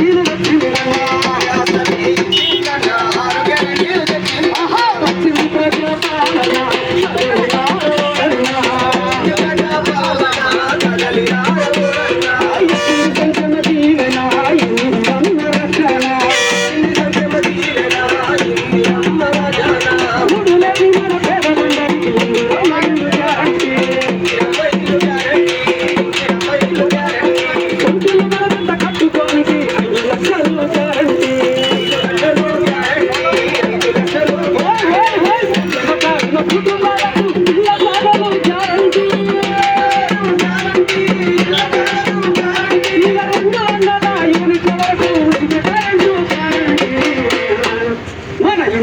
கீழே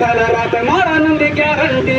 తల రథ మరణుడి గ్యారంటీ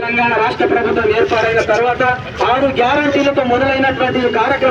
తెలంగాణ రాష్ట్ర ప్రభుత్వం ఏర్పాటైన తర్వాత ఆరు గ్యారంటీలతో మొదలైనటువంటి కార్యక్రమం